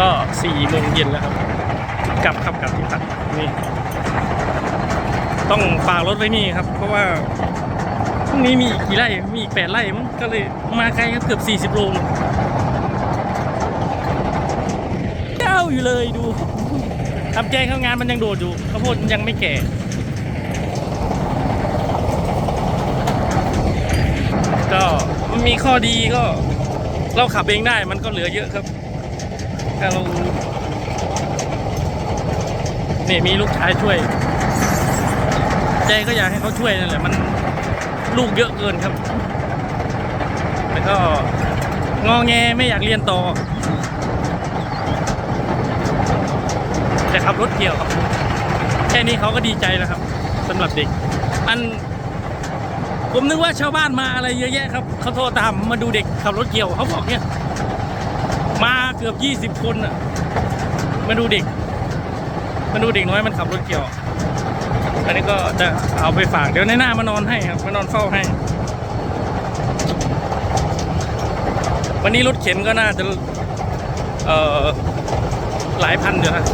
ก็สี่โมงเย็นแล้วครับ กลับครับกลับที่พักนี่ ต้องฝากรถไว้นี่ครับ เพราะว่าพรุ่งนี้มีอีกกี่ไร่ มีอีกแปดไร่มั้ง ก็เลยมาไกลครับเกือบสี่สิบโลเจ้าอยู่เลยดูทำแจ้งเข้างานมันยังโดดอยู่ข้าวโพดมันยังไม่แก่ก็มีข้อดีก็เราขับเองได้มันก็เหลือเยอะครับ ถ้าเราเนี่ยมีลูกชายช่วย ใจก็อยากให้เขาช่วยนั่นแหละมันลูกเยอะเกินครับ แล้วก็งอแงไม่อยากเรียนต่อ จะขับรถเกี่ยวครับ แค่นี้เขาก็ดีใจแล้วครับสำหรับเด็ก อัน ผมนึกว่าชาวบ้านมาอะไรเยอะแยะครับเขาโทรตามมาดูเด็กขับรถเกี่ยวเขาบอกเนี่ย มาเกือบยี่สิบคนอะมาดูเด็กมาดูเด็กน้อยมันขับรถเกี่ยว อันนี้ก็จะเอาไปฝากเดี๋ยวในหน้ามานอนให้ครับมานอนเฝ้าให้ วันนี้รถเข็นก็น่าจะ เอ่อ หลายพันอยู่นะ